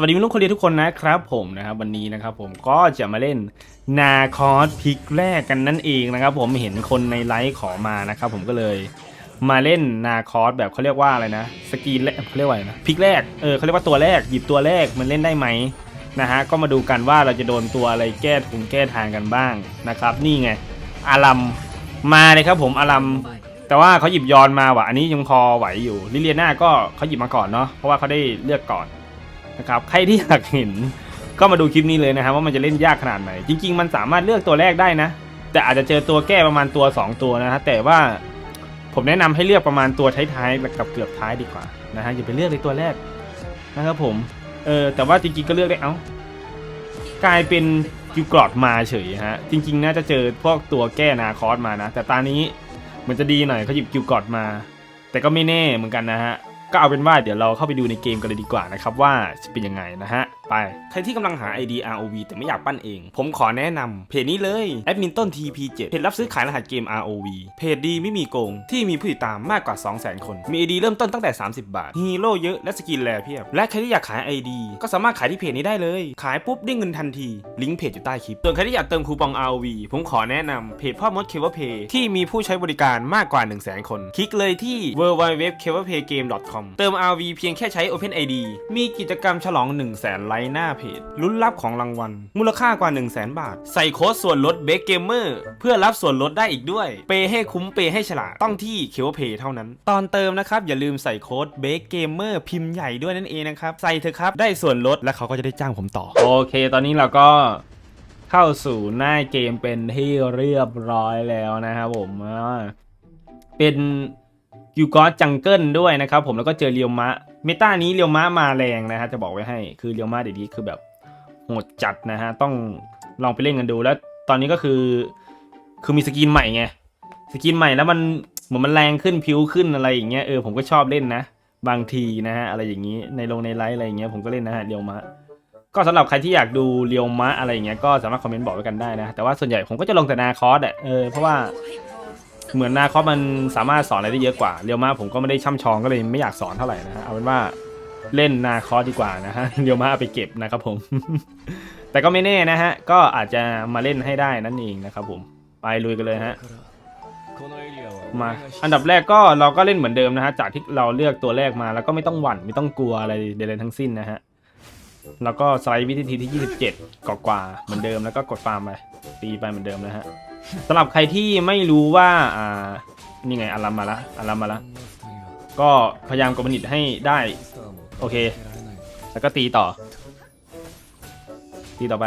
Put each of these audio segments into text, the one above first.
สวัสดีลุงคนเรียนทุกคนนะครับผมนะครับวันนี้นะครับผมก็จะมาเล่นนาคอสพิกแรกกันนั่นเองนะครับผมเห็นคนในไลฟ์ขอมานะครับผมก็เลยมาเล่นนาคอสแบบเขาเรียกว่าอะไรนะสกีนแรกเขาเรียกว่าอะไรนะพิกแรกเออเขาเรียกว่าตัวแรกหยิบตัวแรกมันเล่นได้ไหมนะฮะก็มาดูกันว่าเราจะโดนตัวอะไรแก้ทุนแก้ทางกันบ้างนะครับนี่ไงอารัมมาเลยครับผมอารัมแต่ว่าเขาหยิบยอนมาว่ะอันนี้ยังพอไหวอยู่ลิเลียนาก็เขาหยิบมาก่อนเนาะเพราะว่าเขาได้เลือกก่อน นะครับใครที่อยากเห็นก็มาดูคลิปนี้เลยนะครับว่ามันจะเล่นยากขนาดไหน จริง ๆ มันสามารถเลือกตัวแรกได้นะ แต่อาจจะเจอตัวแก้ประมาณตัว 2 ตัวนะฮะแต่ว่าผมแนะนำให้เลือกประมาณตัวท้ายๆกับเกือบท้ายดีกว่านะฮะอย่าไปเลือกเลยตัวแรกนะครับผมเออแต่ว่าจริงๆก็เลือกได้เอ้ากลายเป็นกิวกรอดมาเฉยฮะจริง ๆ น่าจะเจอพวกตัวแก้นาคอสมานะ แต่ตานี้เหมือนจะดีหน่อยเขาหยิบกิวกอดมา แต่ก็ไม่แน่เหมือนกันนะฮะ ก็เอาเป็นว่าเดี๋ยวเราเข้าไปดูในเกมกันเลยดีกว่านะครับว่าจะเป็นยังไงนะฮะ ไป ใครที่กำลังหา ID ROV แต่ไม่อยากปั้นเอง ผมขอแนะนำเพจนี้เลยแอดมินต้น TP7 เพจรับซื้อขายรหัสเกม ROV เพจดีไม่มีโกง ที่มีผู้ติดตามมากกว่า 200,000 คน มี ID เริ่มต้นตั้งแต่ 30 บาท ฮีโร่เยอะและสกินแรเพียบ และใครที่อยากขาย ID ก็สามารถขายที่เพจนี้ได้เลย ขายปุ๊บได้เงินทันที ลิงก์เพจอยู่ใต้คลิป ส่วนใครที่อยากเติมคูปอง ROV ผมขอแนะนำเพจพ่อมดเคเบิลเพย์ที่มีผู้ใช้บริการมากกว่า 1 0 0 0 0 0 คน คลิกเลยที่ www.cablepay.game.com เติม RV เพียงแค่ใช้ OpenID มีกิจกรรมฉลอง 1 0 0 0 0แสนไลค์หน้าเพจลุ้นรับของรางวัล มูลค่ากว่า 1 0 0 0 0แสนบาท ใส่โค้ดส่วนลดเบ k เกมเมอร์เพื่อรับส่วนลดได้อีกด้วย เปย์ให้คุ้มเปย์ให้ฉลาด ต้องที่ k e v p a y เท่านั้น ตอนเติมนะครับ อย่าลืมใส่โค้ดเบ k เกมเมอร์พิมพ์ใหญ่ด้วยนั่นเองนะครับ ใส่เถอะครับ ได้ส่วนลดและเขาก็จะได้จ้างผมต่อ โอเค ตอนนี้เราก็เข้าสู่หน้าเกมเป็นที่เรียบร้อยแล้วนะครับผมเป็น ยูกอสจังเกิลด้วยนะครับผมแล้วก็เจอเรียวมะ เมตานี้เรียวมะมาแรงนะฮะจะบอกไว้ให้คือเรียวมะเดี๋ยวนี้คือแบบโหดจัดนะฮะต้องลองไปเล่นกันดูแล้วตอนนี้ก็คือคือมีสกินใหม่ไงสกินใหม่แล้วมันเหมือนมันแรงขึ้นพิ้วขึ้นอะไรอย่างเงี้ยเออผมก็ชอบเล่นนะ บางทีนะฮะอะไรอย่างนี้ในลงในไลฟ์อะไรอย่างเงี้ยผมก็เล่นนะฮะเรียวมะก็สำหรับใครที่อยากดูเรียวมะอะไรอย่างเงี้ยก็สามารถคอมเมนต์บอกไว้กันได้นะ แต่ว่าส่วนใหญ่ผมก็จะลงแต่นาคอสอะเออเพราะว่า เหมือนนาคอมันสามารถสอนอะไรได้เยอะกว่า เรียวมะผมก็ไม่ได้ช่ำชองก็เลยไม่อยากสอนเท่าไหร่นะฮะเอาเป็นว่าเล่นนาคอดีกว่านะฮะเรียวมะเอาไปเก็บนะครับผม แต่ก็ไม่แน่นะฮะ ก็อาจจะมาเล่นให้ได้นั่นเองนะครับผมไปลุยกันเลยฮะมาอันดับแรกก็เราก็เล่นเหมือนเดิมนะฮะจากที่เราเลือกตัวแรกมาแล้วก็ไม่ต้องหวั่นไม่ต้องกลัวอะไรใดๆทั้งสิ้นนะฮะแล้วก็สไลด์วิธีที่ 27กกว่าเหมือนเดิมแล้วก็กดฟาร์มไปตีไปเหมือนเดิมนะฮะ สำหรับใครที่ไม่รู้ว่าอ่านี่ไงอารัมมาละอารัมมาละก็พยายามกบนิตให้ได้ โอเค แล้วก็ตีต่อ ตีต่อไป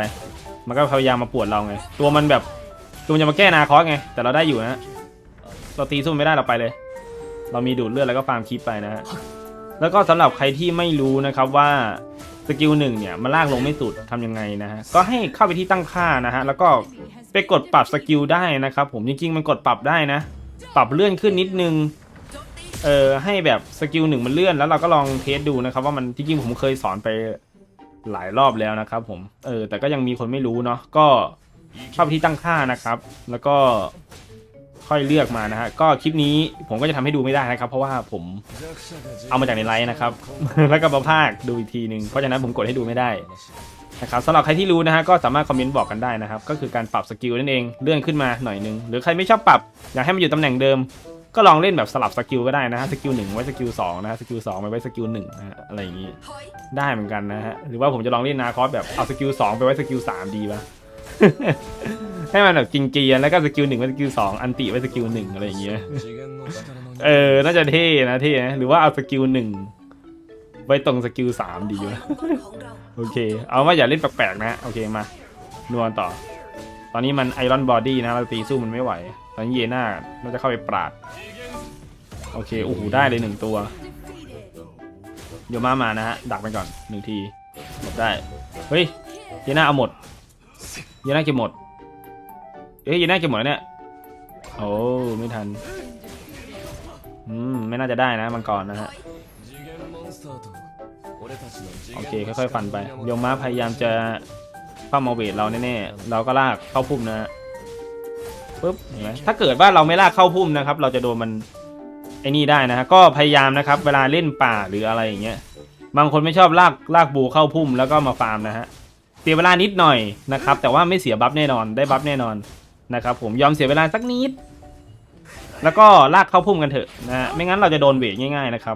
มันก็พยายามมาปวดเราไง ตัวมันแบบตัวมันจะมาแก้นาคอสไง แต่เราได้อยู่นะเราตีสู้ไม่ได้เราไปเลย เรามีดูดเลือดแล้วก็ฟาร์มคลิปไปนะฮะแล้วก็สำหรับใครที่ไม่รู้นะครับว่าสกิลหนึ่งเนี่ยมันลากลงไม่สุดทำยังไงนะฮะก็ให้เข้าไปที่ตั้งค่านะฮะแล้วก็ ไปกดปรับสกิลได้นะครับผมจริงๆมันกดปรับได้นะ ปรับเลื่อนขึ้นนิดนึงเออให้แบบสกิลหนึ่งมันเลื่อนแล้วเราก็ลองเทสดูนะครับ ว่ามันจริงๆผมเคยสอนไปหลายรอบแล้วนะครับผมเออแต่ก็ยังมีคนไม่รู้เนาะก็เข้าที่ตั้งค่านะครับ แล้วก็ค่อยเลือกมานะฮะก็คลิปนี้ผมก็จะทำให้ดูไม่ได้นะครับ เพราะว่าผมเอามาจากในไลฟ์นะครับ แล้วก็มาพากย์ดูอีกทีหนึ่งเพราะฉะนั้นผมกดให้ดูไม่ได้ นะครับสำหรับใครที่รู้นะฮะก็สามารถคอมเมนต์บอกกันได้นะครับ ก็คือการปรับสกิลนั่นเองเลื่อนขึ้นมาหน่อยนึง หรือใครไม่ชอบปรับอยากให้มันอยู่ตำแหน่งเดิม ก็ลองเล่นแบบสลับสกิลก็ได้นะฮะสกิลหนึ่งไว้สกิลสองนะฮะสกิลสองไปไว้สกิลหนึ่งนะฮะอะไรอย่างนี้ได้เหมือนกันนะฮะหรือว่าผมจะลองเล่นนาคอสแบบเอาสกิลสองไปไว้สกิลสามดีป่ะให้มันแบบจริงเกียร์แล้วก็สกิลหนึ่งไว้สกิลสองอันติไว้สกิลหนึ่งอะไรอย่างเงี้ยเออน่าจะเท่นะเท่นะหรือว่าเอาสกิลหนึ่ง ว้ตรงสกิลสามดีวะโอเค เอาว่าอย่าเล่นแปลกๆนะ โอเคมานวลต่อ ตอนนี้มันไอรอนบอดี้นะ เราตีสู้มันไม่ไหว ตอนนี้เยน่าเราจะเข้าไปปราด โอเค โอ้โห ได้เลยหนึ่งตัวเดี๋ยวมามานะฮะ ดักไปก่อนหนึ่งทีหมดได้ เฮ้ย เยน่าเอาหมด เยน่าเก็บหมดเอ้ย เยน่าเก็บหมดแล้วเนี่ย โอ้ ไม่ทัน อืม ไม่น่าจะได้นะมังกรนะฮะ โอเคค่อยๆฟันไปโยมม้าพยายามจะเข้ามาเวทเราแน่ๆเราก็ลากเข้าพุ่มนะฮะปุ๊บเห็นไหมถ้าเกิดว่าเราไม่ลากเข้าพุ่มนะครับ เราจะโดนมันไอ้นี่ได้นะฮะก็พยายามนะครับ เวลาเล่นป่าหรืออะไรอย่างเงี้ยบางคนไม่ชอบลากลากบูเข้าพุ่มแล้วก็มาฟาร์มนะฮะเสียเวลานิดหน่อยนะครับ แต่ว่าไม่เสียบัฟแน่นอนได้บัฟแน่นอนนะครับผมยอมเสียเวลาสักนิด แล้วก็ลากเข้าพุ่มกันเถอะนะฮะไม่งั้นเราจะโดนเวทง่ายๆนะครับ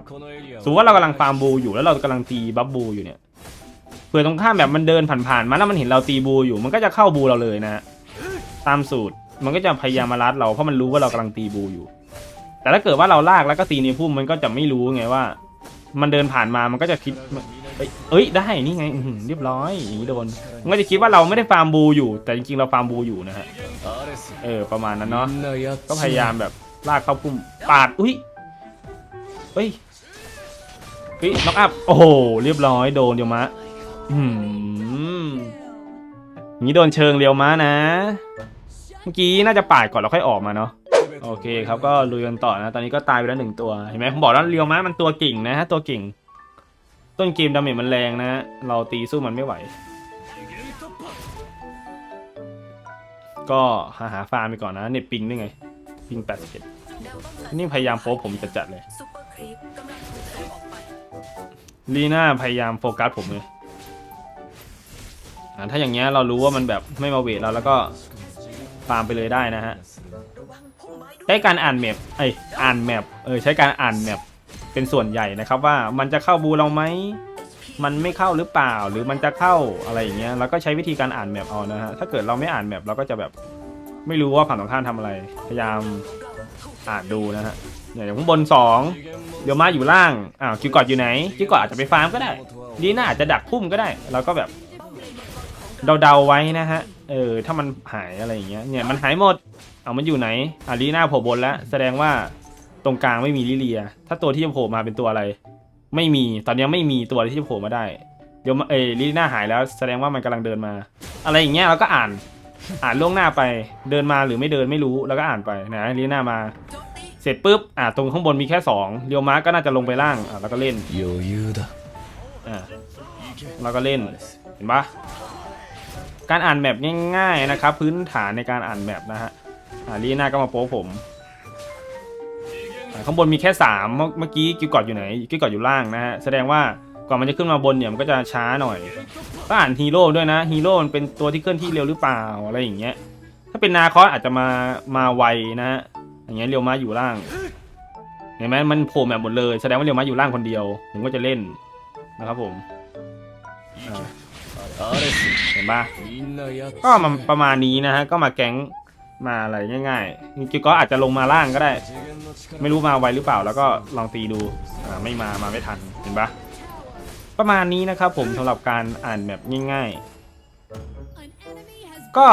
สมมติว่าเรากำลังฟาร์มบูอยู่แล้วเรากำลังตีบัฟบูอยู่เนี่ยเผื่อตรงข้ามแบบมันเดินผ่านๆมาแล้วมันเห็นเราตีบูอยู่ มันก็จะเข้าบูเราเลยนะตามสูตรมันก็จะพยายามมารัดเราเพราะมันรู้ว่าเรากำลังตีบูอยู่ แต่ถ้าเกิดว่าเราลากแล้วก็ตีในพุ่มมันก็จะไม่รู้ไงว่า มันเดินผ่านมามันก็จะคิดเอ้ยได้นี่ไงเรียบร้อยอย่างนี้โดนมันก็จะคิดว่าเราไม่ได้ฟาร์มบูอยู่ แต่จริงๆเราฟาร์มบูอยู่นะฮะเออประมาณนั้นเนาะก็พยายามแบบ ลากเข้าพุ่มปาด อุ้ยเฮ้ยเฮ้ยน็อกอัพ โอ้โห เรียบร้อยโดนเดียวมะ อืมอย่างนี้โดนเชิงเรียวม้านะ เมื่อกี้น่าจะปาดก่อนแล้วค่อยออกมาเนาะ โอเคครับก็ลุยกันต่อนะ ตอนนี้ก็ตายไปแล้วหนึ่งตัว เห็นไหมผมบอกแล้วเรียวม้ามันตัวเก่งนะฮะตัวเก่ง ต้นเกมดาเมจมันแรงนะ เราตีสู้มันไม่ไหว ก็หาหาฟาร์มไปก่อนนะ เน็ตปิงได้ไง ปิงแปดสิบเอ็ด นี่พยายามโป๊ผมจัดจัดเลยลีน่าพยายามโฟกัสผมเลยถ้าอย่างเงี้ยเรารู้ว่ามันแบบไม่มาเวทเราแล้วก็ฟาร์มไปเลยได้นะฮะใช้การอ่านแมปเอ้ยอ่านแมปเออใช้การอ่านแมปเป็นส่วนใหญ่นะครับว่ามันจะเข้าบูเราไหมมันไม่เข้าหรือเปล่าหรือมันจะเข้าอะไรอย่างเงี้ยเราก็ใช้วิธีการอ่านแมปเอานะฮะถ้าเกิดเราไม่อ่านแมปเราก็จะแบบไม่รู้ว่าฝั่งตรงข้ามทำอะไร พยายาม อ่านดูนะฮะเนี่ยอยู่ข้างบนสองเดี๋ยวมาอยู่ล่างอ้าวคิวกอดอยู่ไหนคิวกอดอาจจะไปฟาร์มก็ได้ดีน่าอาจจะดักพุ่มก็ได้เราก็แบบเดาๆไว้นะฮะเออถ้ามันหายอะไรอย่างเงี้ยเนี่ยมันหายหมดเอามันอยู่ไหนอะลีน่าโผล่บนแล้วแสดงว่าตรงกลางไม่มีลิเลีย ถ้าตัวที่จะโผล่มาเป็นตัวอะไร ไม่มีตอนนี้ไม่มีตัวที่จะโผล่มาได้ เดี๋ยวเอยลีน่าหายแล้วแสดงว่ามันกำลังเดินมา อะไรอย่างเงี้ยเราก็อ่าน อ่านล่วงหน้าไป เดินมาหรือไม่เดินไม่รู้แล้วก็อ่านไปนะลีน่ามา เสร็จปุ๊บอ่าตรงข้างบนมีแค่2เรียวม้าก็น่าจะลงไปล่างอ่าแล้วก็เล่นอ่าแล้วก็เล่นเห็นปะการอ่านแมปง่ายๆนะครับ พื้นฐานในการอ่านแมปนะฮะอ่าลีน่าก็มาโป้ผมข้างบนมีแค่3เมื่อกี้กิวกอดอยู่ไหนกิวกอดอยู่ล่างนะฮะแสดงว่า ก่อนมันจะขึ้นมาบนเนี่ยมันก็จะช้าหน่อยก็อ่านฮีโร่ด้วยนะฮีโร่มันเป็นตัวที่เคลื่อนที่เร็วหรือเปล่าอะไรอย่างเงี้ย ถ้าเป็นนาคอสอาจจะมามาไวนะอย่างเงี้ยเรียวมาอยู่ล่างเห็นไหมมันโผล่แบบหมดเลยแสดงว่าเรียวมาอยู่ล่างคนเดียว ผมก็จะเล่นนะครับผมเห็นปะก็มัประมาณนี้นะฮะก็มาแก๊งมาอะไรง่ายๆจริงก็อาจจะลงมาล่างก็ได้ ไม่รู้มาไวหรือเปล่า แล้วก็ลองตีดูไม่มามาไม่ทันเห็นปะ ประมาณนี้นะครับผมสำหรับการอ่านแบบง่าย ๆ ก็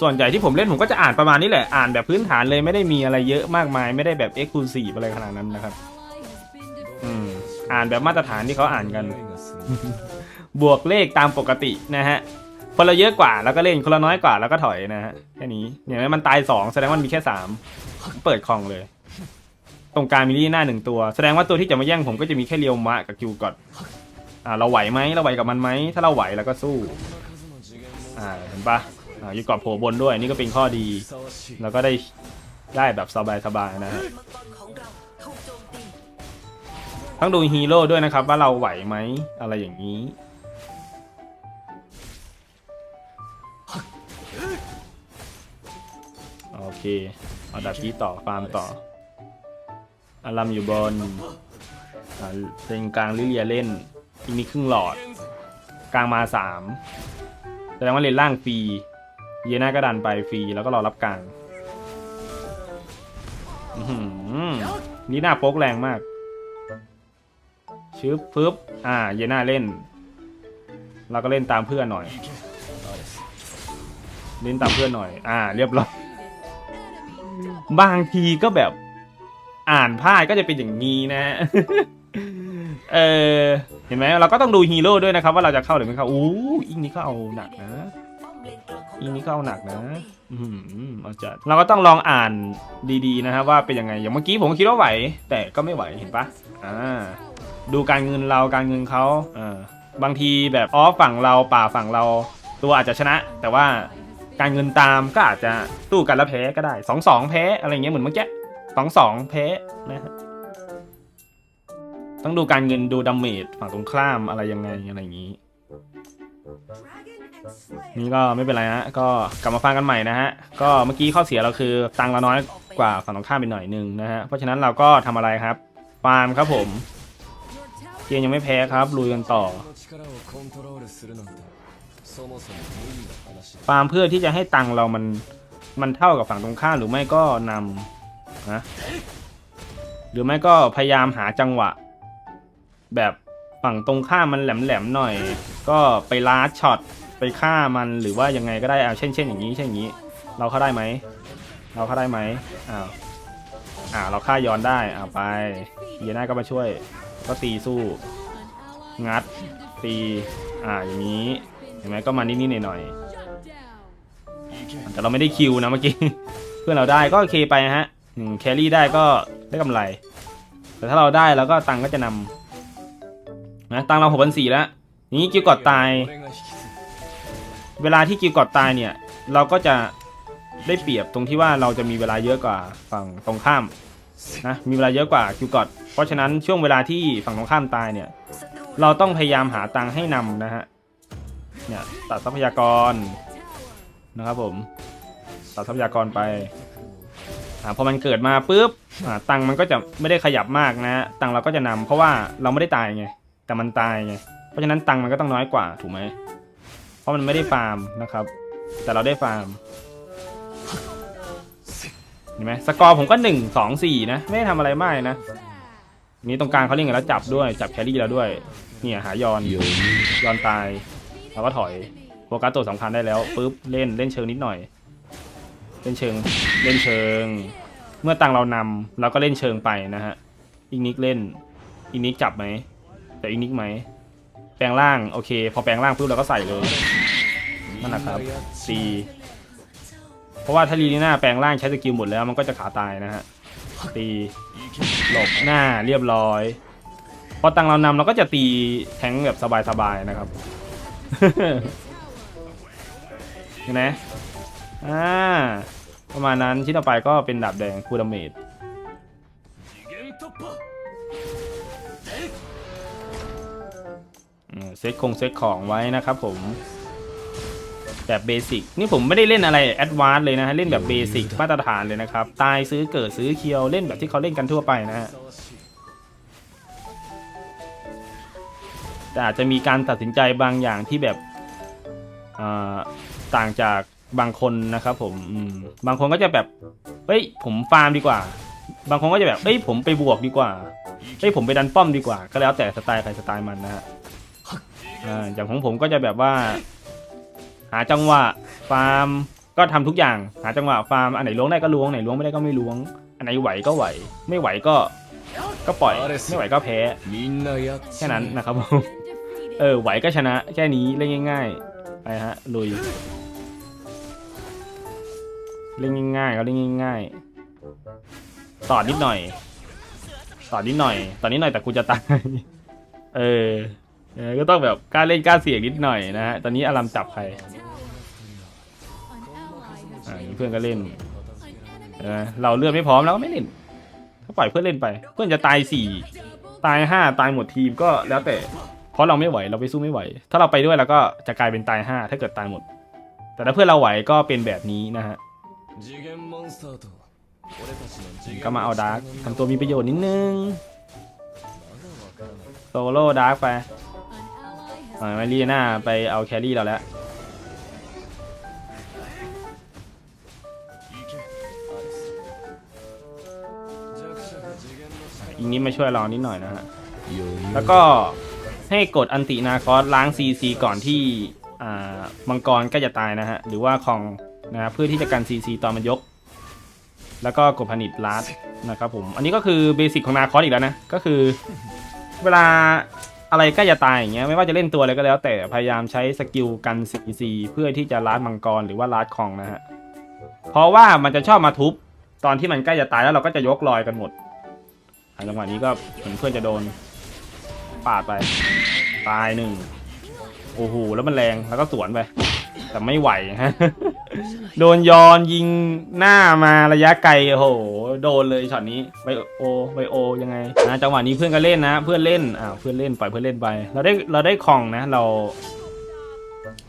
ส่วนใหญ่ที่ผมเล่นผมก็จะอ่านประมาณนี้แหละอ่านแบบพื้นฐานเลยไม่ได้มีอะไรเยอะมากมาย ไม่ได้แบบเอ็กซ์คลูซีฟอะไรขนาดนั้นนะครับ อืมอ่านแบบมาตรฐานที่เขาอ่านกัน บวกเลขตามปกตินะฮะคนละเยอะกว่าแล้วก็เล่นคนละน้อยกว่าแล้วก็ถอยนะฮะแค่นี้เนี่ยมันตายสองแสดงว่ามันมีแค่สามเปิดคลองเลย ตรงกลางมีลี่หน้าหนึ่งตัว แสดงว่าตัวที่จะมาแย่งผมก็จะมีแค่เรียวมะกับคิวกอด อ่าเราไหวไหมเราไหวกับมันไหมถ้าเราไหวเราก็สู้อ่าเห็นปะอ่ายึดกอดโผล่บนด้วยนี่ก็เป็นข้อดี แล้วก็ได้ได้แบบสบายๆนะฮะต้องดูฮีโร่ด้วยนะครับว่าเราไหวไหมอะไรอย่างนี้โอเคเอาดับที่ต่อฟาร์มต่ออารัมอยู่บนอ่าเป็นกลางลิเลียเล่น ทีกนี้ครึ่งหลอด กลางมาสามแสดงว่าเลนล่างฟรีเยน่าก็ดันไปฟรีแล้วก็รอรับกลางนี่หน้าโป๊กแรงมากชึบปึ๊บอ่า เยน่าเล่น เราก็เล่นตามเพื่อนหน่อย เล่นตามเพื่อนหน่อย อ่า เรียบร้อย บางทีก็แบบ อ่านพลาดก็จะเป็นอย่างนี้นะ เออเห็นไหมเราก็ต้องดูฮีโร่ด้วยนะครับว่าเราจะเข้าหรือไม่เข้าอู้อิงนี้ก็เอาหนักนะอมเลนกลางของอิงเรานี้ก็เอาหนักนะ อืมเอาจัด เราก็ต้องลองอ่านดีๆนะครับว่าเป็นยังไง อย่างเมื่อกี้ผมคิดว่าไหว แต่ก็ไม่ไหวเห็นปะอ่า ดูการเงินเราการเงินเขาอ่าบางทีแบบออฟฝั่งเราป่าฝั่งเรา ตัวอาจจะชนะ แต่ว่าการเงินตามก็อาจจะสู้กันแล้วแพ้ก็ได้สองสองแพ้อะไรเงี้ยเหมือนเมื่อกี้สองสองแพ้นะฮะ ต้องดูการเงินดูดาเมจฝั่งตรงข้ามอะไรยังไงอะไรอย่างนี้ นี่ก็ไม่เป็นไรฮะก็กลับมาฟังกันใหม่นะฮะก็เมื่อกี้ข้อเสียเราคือตังเราน้อยกว่าฝั่งตรงข้ามไปหน่อยนึงนะฮะเพราะฉะนั้นเราก็ทำอะไรครับฟาร์มครับผมเกมยังไม่แพ้ครับลุยกันต่อฟาร์มเพื่อที่จะให้ตังเรามันมันเท่ากับฝั่งตรงข้ามหรือไม่ก็นำนะหรือไม่ก็พยายามหาจังหวะ แบบฝั่งตรงข้ามมันแหลมๆหน่อย ก็ไปลาดช็อตไปฆ่ามันหรือว่ายังไงก็ได้เอาเช่นเช่นอย่างนี้เช่นอย่างนี้ เราเข้าได้ไหมเราเข้าได้ไหมอ้าวอ้าเราฆ่าย้อนได้อ้าวไปเยน่าก็มาช่วย ก็ตีสู้งัดตีอ่าอย่างนี้เห็นไหมก็มานิดๆหน่อยๆแต่เราไม่ได้คิวนะเมื่อกี้เพื่อนเราได้ก็โอเคไปฮะแครี่ได้ก็ได้กำไร แต่ถ้าเราได้แล้วก็ตังก็จะนำ นะตังเราหกพันสี่แล้วนี้กิวกอดตาย เวลาที่กิวกอดตายเนี่ย เราก็จะได้เปรียบตรงที่ว่าเราจะมีเวลาเยอะกว่าฝั่งตรงข้ามนะมีเวลาเยอะกว่ากิวกอดเพราะฉะนั้นช่วงเวลาที่ฝั่งตรงข้ามตายเนี่ย เราต้องพยายามหาตังให้นำนะฮะเนี่ยตัดทรัพยากรนะครับผมตัดทรัพยากรไปอ่าพอมันเกิดมาปุ๊บอ่าตังมันก็จะไม่ได้ขยับมากนะ ตังเราก็จะนำ เพราะว่าเราไม่ได้ตายไง แต่มันตายไงเพราะฉะนั้นตังค์มันก็ต้องน้อยกว่าถูกไหมเพราะมันไม่ได้ฟาร์มนะครับ แต่เราได้ฟาร์มเห็นไหมสกอร์ผมก็หนึ่งสองสี่นะ ไม่ได้ทำอะไรมากนะนี่ตรงกลางเขาเล่นกันแล้วจับด้วยจับแครี่แล้วด้วย เนี่ยหายอนยอนตายเราก็ถอยโฟกัสตัวสำคัญได้แล้วปุ๊บเล่นเล่นเชิงนิดหน่อย เล่นเชิงเล่นเชิง เมื่อตังเรานำเราก็เล่นเชิงไปนะฮะอีกนิกเล่นอีกนิกจับไหม แต่อีกนิกไหม แปลงร่าง โอเค พอแปลงร่างปุ๊บเราก็ใส่เลยนั่นแหละครับตีเพราะว่าถ้าลีนีน่าแปลงร่างใช้สกิลหมดแล้วมันก็จะขาตายนะฮะตีหลบหน้าเรียบร้อย พอตังเรานำเราก็จะตีแทงแบบสบายๆนะครับเห็นไหมอ่าประมาณนั้นชิ้นต่อไปก็เป็นดาบแดงคูดาเมจ เซ็ตคงเซ็ตของไว้นะครับผมแบบเบสิกนี่ผมไม่ได้เล่นอะไรแอดวานซ์เลยนะฮะเล่นแบบเบสิกมาตรฐานเลยนะครับ ตายซื้อเกิดซื้อเคียวเล่นแบบที่เขาเล่นกันทั่วไปนะฮะแต่อาจจะมีการตัดสินใจบางอย่างที่แบบต่างจากบางคนนะครับผมบางคนก็จะแบบเฮ้ยผมฟาร์มดีกว่า บางคนก็จะแบบเฮ้ยผมไปบวกดีกว่าเฮ้ยผมไปดันป้อมดีกว่า ก็แล้วแต่สไตล์ใครสไตล์มันนะฮะ อย่างของผมก็จะแบบว่า หาจังหวะฟาร์มก็ทำทุกอย่าง หาจังหวะฟาร์มอันไหนล้วงได้ก็ล้วงไหนล้วงไม่ได้ก็ไม่ล้วง อันไหนไหวก็ไหว ไม่ไหวก็ ก็ปล่อยไม่ไหวก็แพ้แค่นั้นนะครับผมเออไหวก็ชนะแค่นี้เล่นง่ายๆไปฮะลุยเล่นง่ายๆก็เล่นง่ายๆต่อนิดหน่อย ต่อนิดหน่อยต่อนิดหน่อยแต่กูจะตายเออ ก็ต้องแบบกล้าเล่นกล้าเสี่ยงนิดหน่อยนะฮะตอนนี้อารัมจับใครอ่าเพื่อนก็เล่นเอเราเลือกไม่พร้อมแล้วก็ไม่เล่นถ้าปล่อยเพื่อนเล่นไป เพื่อนจะตายสี่ตายห้าตายหมดทีมก็แล้วแต่เพราะเราไม่ไหวเราไปสู้ไม่ไหว ถ้าเราไปด้วยเราก็จะกลายเป็นตายห้าถ้าเกิดตายหมด แต่ถ้าเพื่อนเราไหวก็เป็นแบบนี้นะฮะก็มาเอาดาร์กทำตัวมีประโยชน์นิดนึงโซโล่ดาร์กไป เออมารีหน้าไปเอาแครี่เราแล้วอีกนี้มาช่วยเรานิดหน่อยนะฮะ แล้วก็ให้กดอันตินาคอสล้างซีซีก่อนที่มังกรก็จะตายนะฮะ หรือว่าของนะเพื่อที่จะกันซีซีตอนมันยก แล้วก็กดผนิตลัดนะครับผม อันนี้ก็คือเบสิกของนาคอสอีกแล้วนะ ก็คือเวลา อะไรก็จะตายอย่างเงี้ยไม่ว่าจะเล่นตัวอะไรก็แล้ว แต่พยายามใช้สกิลกันซีซีเพื่อที่จะลัดมังกรหรือว่าลัดคองนะฮะเพราะว่ามันจะชอบมาทุบตอนที่มันใกล้จะตายแล้วเราก็จะยกลอยกันหมดอจังหวะนี้ก็เหมือนเพื่อนจะโดนปาดไป ตายหนึ่งโอ้โหแล้วมันแรงแล้วก็สวนไป แต่ไม่ไหวฮะ โดนยอนยิงหน้ามาระยะไกลโอ้โห โดนเลยช็อตนี้ไบโอไบโอยังไงนะจังหวะนี้เพื่อนก็เล่นนะ เพื่อนเล่นอ้าเพื่อนเล่นปล่อยเพื่อนเล่นไป เราได้เราได้ของนะ เรา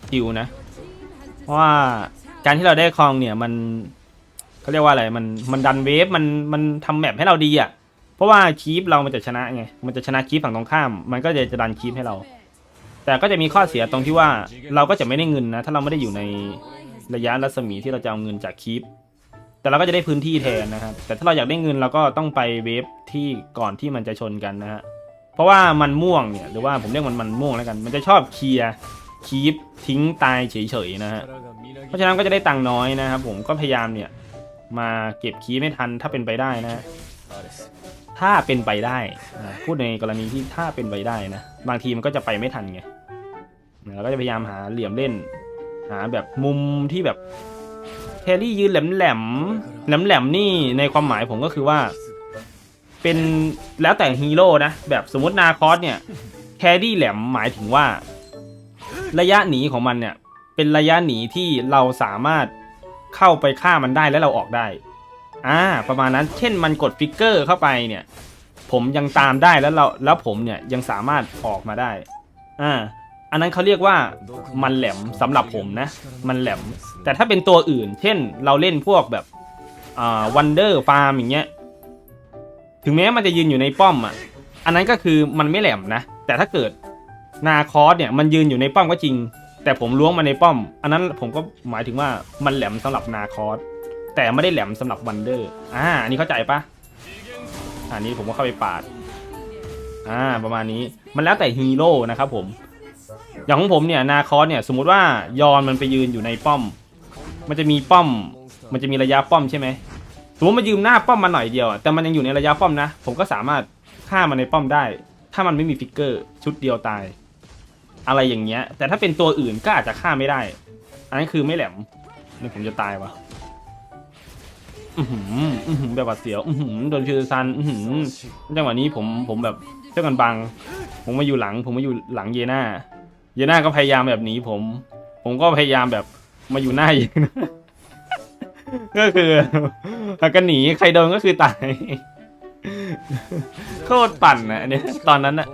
คิวนะ เพราะว่าการที่เราได้ครองเนี่ยมันเขาเรียกว่าอะไรมันมันดันเวฟมันมันทำแมปให้เราดีอะ เพราะว่าคีปเรามันจะชนะไงมันจะชนะคีปฝั่งตรงข้าม มันก็จะจะดันคีปให้เรา แต่ก็จะมีข้อเสียตรงที่ว่าเราก็จะไม่ได้เงินนะ ถ้าเราไม่ได้อยู่ในระยะรัศมีที่เราจะเอาเงินจากคลิป แต่เราก็จะได้พื้นที่แทนนะครับ แต่ถ้าเราอยากได้เงินเราก็ต้องไปเวฟที่ก่อนที่มันจะชนกันนะฮะ เพราะว่ามันม่วงเนี่ยหรือว่าผมเรียกมันมันม่วงแล้วกัน มันจะชอบเคลียร์คีปทิ้งตายเฉยๆนะฮะ เพราะฉะนั้นก็จะได้ตังค์น้อยนะครับผมก็พยายามเนี่ยมาเก็บคีไม่ทันถ้าเป็นไปได้นะ ถ้าเป็นไปได้นะพูดในกรณีที่ถ้าเป็นไปได้นะบางทีมันก็จะไปไม่ทันไงเราก็จะพยายามหาเหลี่ยมเล่น หาแบบมุมที่แบบแครี่ยืนแหลมแหลมแหลมแหลมนี่ในความหมายผมก็คือว่า เป็นแล้วแต่ฮีโร่นะแบบสมมตินาคอสเนี่ยแครี่แหลมหมายถึงว่า ระยะหนีของมันเนี่ย เป็นระยะหนีที่เราสามารถเข้าไปฆ่ามันได้และเราออกได้ อ่าประมาณนั้น เช่นมันกดฟิกเกอร์เข้าไปเนี่ย ผมยังตามได้แล้วเราแล้วผมเนี่ยยังสามารถออกมาได้อ่าอันนั้นเขาเรียกว่ามันแหลมสำหรับผมนะ มันแหลม แต่ถ้าเป็นตัวอื่น เช่นเราเล่นพวกแบบอ่าวันเดอร์ฟาร์มอย่างเงี้ยถึงแม้มันจะยืนอยู่ในป้อมอะอันนั้นก็คือมันไม่แหลมนะ แต่ถ้าเกิดนาคอสเนี่ยมันยืนอยู่ในป้อมก็จริง แต่ผมล้วงมาในป้อม อันนั้นผมก็หมายถึงว่ามันแหลมสำหรับนาคอส แต่ไม่ได้แหลมสำหรับวันเดอร์อ่าอันนี้เข้าใจปะอันนี้ผมก็เข้าไปปาดอ่าประมาณนี้มันแล้วแต่ฮีโร่นะครับผม อย่างของผมเนี่ยนาคอสเนี่ยสมมุติว่ายอนมันไปยืนอยู่ในป้อม มันจะมีป้อม มันจะมีระยะป้อมใช่ไหมสมมติมันยืมหน้าป้อมมาหน่อยเดียว แต่มันยังอยู่ในระยะป้อมนะ ผมก็สามารถฆ่ามันในป้อมได้ ถ้ามันไม่มีฟิกเกอร์ชุดเดียวตาย อะไรอย่างเงี้ย แต่ถ้าเป็นตัวอื่นก็อาจจะฆ่าไม่ได้ อันนั้นคือไม่แหลมนี่ผมจะตายวะ อือหืออือหือแบบบาดเสียวอือหือโดนคิวซันอือหือจังหวะนี้ผมผมแบบเจ้ากันบัง ผมมาอยู่หลัง ผมมาอยู่หลังเยน่าเยน่าก็พยายามแบบหนีผม ผมก็พยายามแบบมาอยู่หน้าเยน่าก็คือหากกันหนีใครโดนก็คือตายโคตรปั่นนะอันเนี้ยตอนนั้นอะ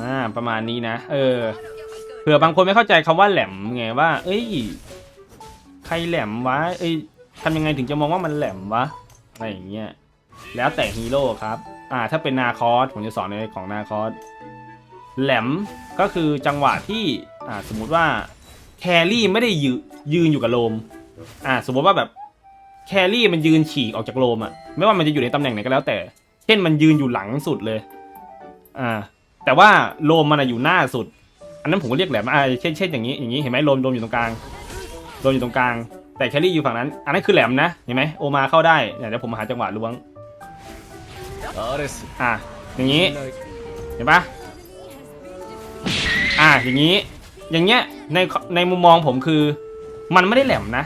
อ่าประมาณนี้นะ เออ เผื่อบางคนไม่เข้าใจคำว่าแหลมไงว่า เอ้ย ใครแหลมวะ เอ้ยทำยังไงถึงจะมองว่ามันแหลมวะ อะไรอย่างเงี้ย แล้วแต่ฮีโร่ครับ อ่า ถ้าเป็นนาคอส ผมจะสอนในของนาคอส แหลมก็คือจังหวะที่ อ่า สมมุติว่าแครี่ไม่ได้ยืยืนอยู่กับโลม อ่า สมมติว่าแบบแครี่มันยืนฉีกออกจากโลมอะไม่ว่ามันจะอยู่ในตำแหน่งไหนก็แล้วแต่ เช่นมันยืนอยู่หลังสุดเลย อ่า แต่ว่าโลมมันอะอยู่หน้าสุด อันนั้นผมก็เรียกแหลมอ่าเช่นเช่นอย่างนี้อย่างนี้เห็นไหมลมลมอยู่ตรงกลางลมอยู่ตรงกลาง แต่แครี่อยู่ฝั่งนั้น อันนั้นคือแหลมนะเห็นไหมโอมาเข้าได้เดี๋ยวผมมาหาจังหวะล้วงอ่าอย่างนี้เห็นปะอ่าอย่างนี้ อย่างเงี้ยในในมุมมองผมคือมันไม่ได้แหลมนะ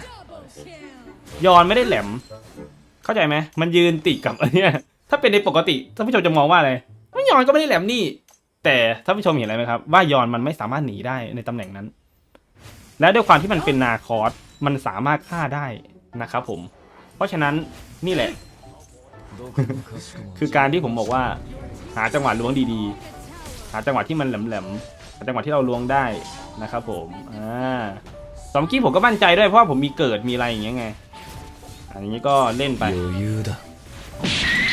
ยอนไม่ได้แหลม เข้าใจไหมมันยืนติดกับอันเนี้ยถ้าเป็นในปกติท่านผู้ชมจะมองว่าอะไรยอนก็ไม่ได้แหลมนี่ แต่ท่านผู้ชมเห็นอะไรไหมครับ ว่ายอนมันไม่สามารถหนีได้ในตำแหน่งนั้น และด้วยความที่มันเป็นนาคอสมันสามารถฆ่าได้นะครับผม เพราะฉะนั้นนี่แหละ คือการที่ผมบอกว่า หาจังหวะล้วงดีๆ หาจังหวะที่มันแหลมๆหาจังหวะที่เราล้วงได้นะครับผมอ่าสองกี้ผมก็มั่นใจด้วยเพราะว่าผมมีเกิดมีอะไรอย่างเงี้ยไงอันนี้ก็เล่นไป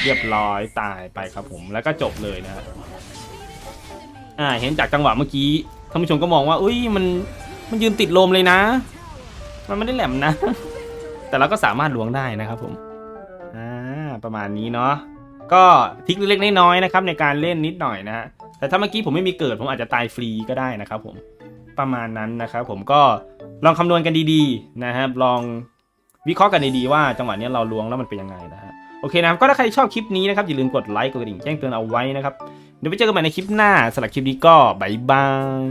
เรียบร้อยตายไปครับผมแล้วก็จบเลยนะ อ่าเห็นจากจังหวะเมื่อกี้ท่านผู้ชมก็มองว่าอุ้ยมันมันยืนติดลมเลยนะ มันไม่ได้แหลมนะ แต่เราก็สามารถล้วงได้นะครับผมอ่าประมาณนี้เนาะก็ทิกเล็กๆน้อยๆนะครับ ในการเล่นนิดหน่อยนะฮะแต่ถ้าเมื่อกี้ผมไม่มีเกิดผมอาจจะตายฟรีก็ได้นะครับผมประมาณนั้นนะครับผมก็ลองคำนวณกันดีๆนะครับ ลองวิเคราะห์กันดีๆว่าจังหวะนี้เราล้วงแล้วมันเป็นยังไงนะฮะโอเคนะครับก็ถ้าใครชอบคลิปนี้นะครับอย่าลืมกดไลค์กดกระดิ่งแจ้งเตือนเอาไว้นะครับ เดี๋ยวไปเจอกันใหม่ในคลิปหน้าสำหรับคลิปนี้ก็บายบาย